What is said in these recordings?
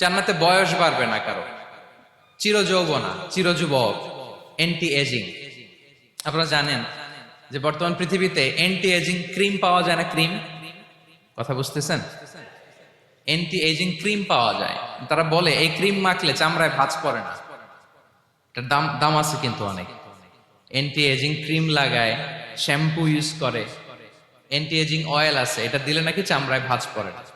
জান্নাতে বয়স বাড়বে না কারও। চির যৌবনা চির যুবক এন্টি এজিং আপনারা জানেন যে বর্তমান পৃথিবীতে এন্টি এজিং ক্রিম পাওয়া যায় না ক্রিম কথা বুঝতেছেন? এন্টি এজিং ক্রিম পাওয়া যায়। তারা বলে, এই ক্রিম মাখলে চামড়ায় ভাঁজ পড়ে না। এটার দাম দাম আছে কিন্তু অনেক। এন্টি এজিং ক্রিম লাগায় শ্যাম্পু ইউজ করে। এন্টি এজিং অয়েল আছে, এটা দিলে নাকি চামড়ায় ভাঁজ পড়ে না।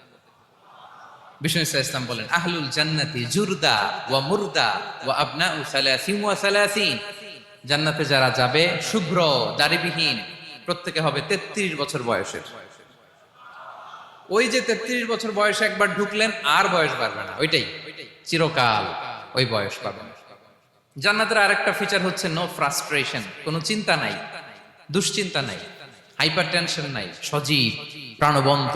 বিষ্ণু বলেন, আহলুল জান্নাতি জুরদা ওয়া মুরদা ওয়া আবনা উ ওয়া সালাসিন। জান্নাতে যারা যাবে, শুভ্র প্রত্যেকে হবে তেত্রিশ বছর বয়সের। ওই যে তেত্রিশ বছর বয়সে একবার ঢুকলেন, আর বয়স বাড়বে না, ওইটাই। চিরকাল ওই বয়স পাবেন। জান্নাতের আরেকটা ফিচার হচ্ছে নো ফ্রাস্ট্রেশন কোনো চিন্তা নাই, দুশ্চিন্তা নাই হাইপার টেনশন নাই, সজীব, প্রাণবন্ত।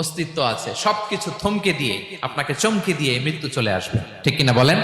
অস্তিত্ব আছে সবকিছু থমকে দিয়ে আপনাকে চমকে দিয়ে মৃত্যু চলে আসবে। ঠিক কিনা বলেন?